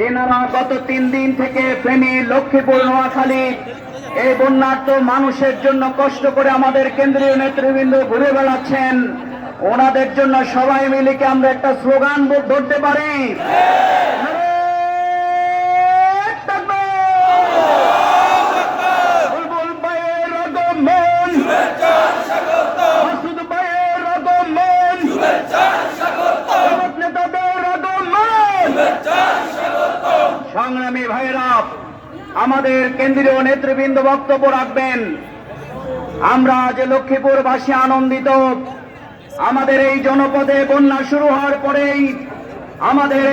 যেনারা গত তিন দিন থেকে ফেনী লক্ষ্মীপুর, নোয়াখালী। এই বন্যার্থ মানুষের জন্য কষ্ট করে আমাদের কেন্দ্রীয় নেতৃবৃন্দ ঘুরে বেড়াচ্ছেন। ওনাদের জন্য সবাই মিলে কি আমরা একটা স্লোগান ধরতে পারি? সংগ্রামী ভাইরা আমাদের কেন্দ্রীয় নেতৃবৃন্দ বক্তব্য রাখবেন। আমরা যে লক্ষ্মীপুরবাসী আনন্দিত, আমাদের এই জনপদে বন্যা শুরু হওয়ার পরেই আমাদের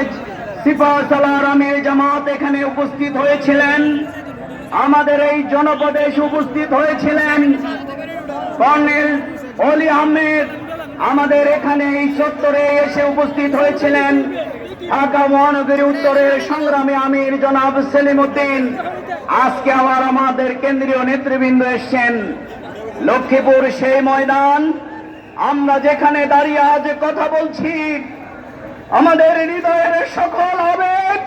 জামাত এখানে উপস্থিত হয়েছিলেন। আমাদের এই জনপদে উপস্থিত হয়েছিলেন কর্নেল অলি আহমেদ। আমাদের এখানে এই সত্তরে এসে উপস্থিত হয়েছিলেন ঢাকা মহানগরী উত্তরের সংগ্রামী আমির জনাব সেলিম উদ্দিন আজকে আবার আমাদের কেন্দ্রীয় নেতৃবৃন্দ এসছেন। লক্ষ্মীপুর সেই ময়দান। আমরা যেখানে দাঁড়িয়ে আজ কথা বলছি, আমাদের হৃদয়ের সকল আবেগ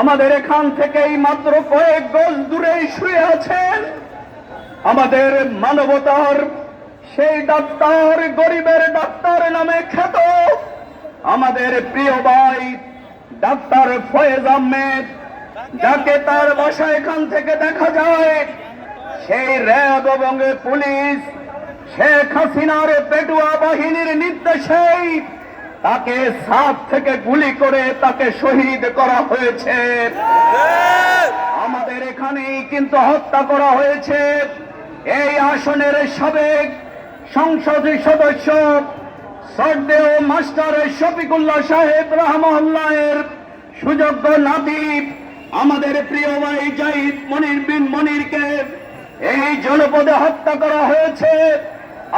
আমাদের এখান থেকেই মাত্র কয়েক গজ দূরেই শুয়ে আছেন। আমাদের মানবতার সেই ডাক্তার, গরিবের ডাক্তার নামে খ্যাত আমাদের প্রিয় ভাই ডাক্তার ফয়েজ আহমেদ, যাকে তার বাসা এখান থেকে দেখা যায়, সেই র্যাব এবং পুলিশ, শেখ হাসিনার পেটুয়া বাহিনীর নির্দেশেই তাকে সাপ থেকে গুলি করে তাকে শহীদ করা হয়েছে। আমাদের এখানেই কিন্তু হত্যা করা হয়েছে। এই আসনের সাবেক সংসদ সদস্য সর্দেও মাস্টার শফিকুল্লাহ সাহেব রহমহল্লায়ের সুযোগ্য নাতি আমাদের প্রিয় ভাই জাহিদ মনির বিন মনিরকে এই জনপদে হত্যা করা হয়েছে।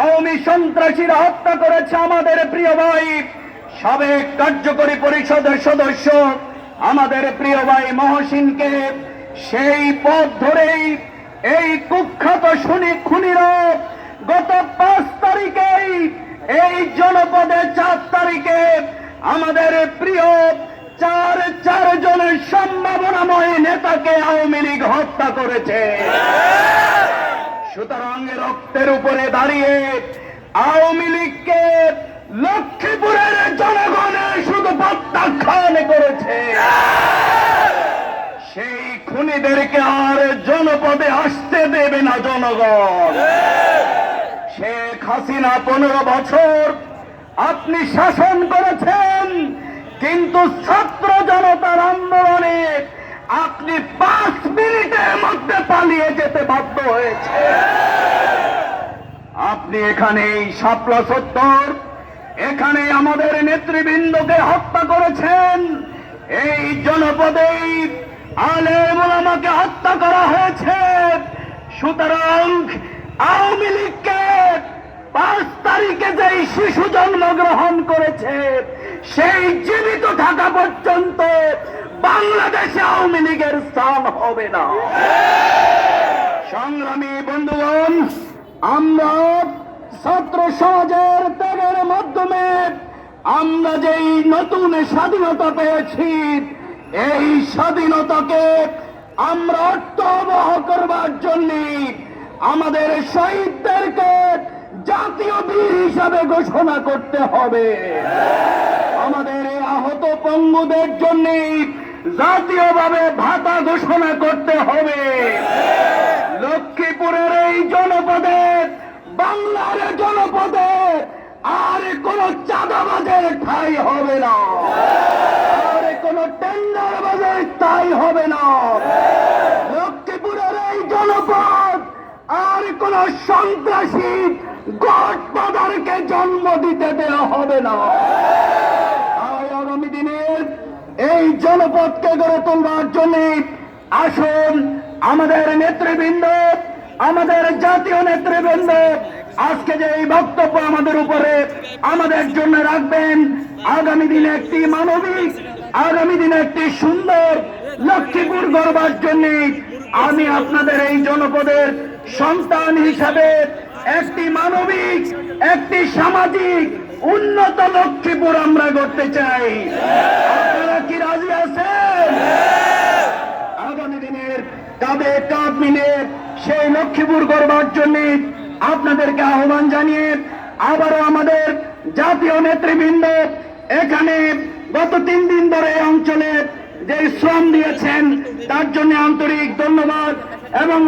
আওয়ামী সন্ত্রাসীরা হত্যা করেছে আমাদের প্রিয় ভাই সাবেক কার্যকরী পরিষদের সদস্য, আমাদের প্রিয় ভাই মহসিনকে। সেই পথ ধরেই এই কুখ্যাত শুনি খুনিরা গত পাঁচ তারিখেই এই জনপদে চার তারিখে আমাদের প্রিয় চার চার জনের সম্ভাবনাময় নেতাকে আওয়ামী লীগ হত্যা করেছে। সুতরাং রক্তের উপরে দাঁড়িয়ে আওয়ামী লীগকে লক্ষ্মীপুরের জনগণে শুধু প্রত্যাখ্যান করেছে। সেই খুনিদেরকে আর জনপদে আসতে দেবে না জনগণ। হাসিনা পনেরো বছর। আপনি শাসন করেছেন, কিন্তু ছাত্র জনতার আন্দোলনে আপনি পাঁচ মিনিটের মধ্যে পালিয়ে যেতে বাধ্য হয়েছে আপনি এখানে এই শাপলা সত্তর, এখানে আমাদের নেতৃবৃন্দকে হত্যা করেছেন। এই জনপদেই আলেম ওলামাকে হত্যা করা হয়েছে। সুতরাং আওয়ামী লীগকে পাঁচ তারিখে যেই শিশু জন্মগ্রহণ করেছে, সেই জীবিত থাকা পর্যন্ত বাংলাদেশে আওয়ামী লীগের স্থান হবে না। সংগ্রামী বন্ধুগণ, আমরা ছাত্র সমাজের ত্যাগের মাধ্যমে আমরা যেই নতুন স্বাধীনতা পেয়েছি, এই স্বাধীনতাকে আমরা অর্থবহ করবার জন্য আমাদের শহীদদেরকে জাতীয় বীর হিসাবে ঘোষণা করতে হবে। আমাদের এই আহত পঙ্গুদের জন্য জাতীয়ভাবে ভাতা ঘোষণা করতে হবে। লক্ষ্মীপুরের এই জনপদে, বাংলার জনপদে আর কোন চাঁদাবাজের ঠাই হবে না। আর কোন টেন্ডার বাজের ঠাই হবে না। লক্ষ্মীপুরের এই জনপদ আর কোন সন্ত্রাসী গডফাদারকে জন্ম দিতে দেওয়া হবে না। এই জনপদকে গড়ে তোলবার জন্য আসুন আমাদের নেতৃবৃন্দ, আমাদের জাতীয় নেতৃবৃন্দ, আজকে যে এই বক্তব্য আমাদের উপরে আমাদের জন্য রাখবেন, আগামী দিনে একটি মানবিক, আগামী দিনে একটি সুন্দর লক্ষ্মীপুর গড়বার জন্য আমি আপনাদের এই জনপদের সন্তান হিসাবে একটি মানবিক, একটি সামাজিক উন্নত লক্ষ্মীপুর আমরা করতে চাই। আপনারা কি রাজি আছেন? আগামী দিনের কাঁধে কাঁধ মিলে সেই লক্ষ্মীপুর করবার জন্য আপনাদেরকে আহ্বান জানিয়ে আবারও আমাদের জাতীয় নেতৃবৃন্দ এখানে গত তিন দিন ধরে এই অঞ্চলে যে শ্রম দিয়েছেন, তার জন্য আন্তরিক ধন্যবাদ এবং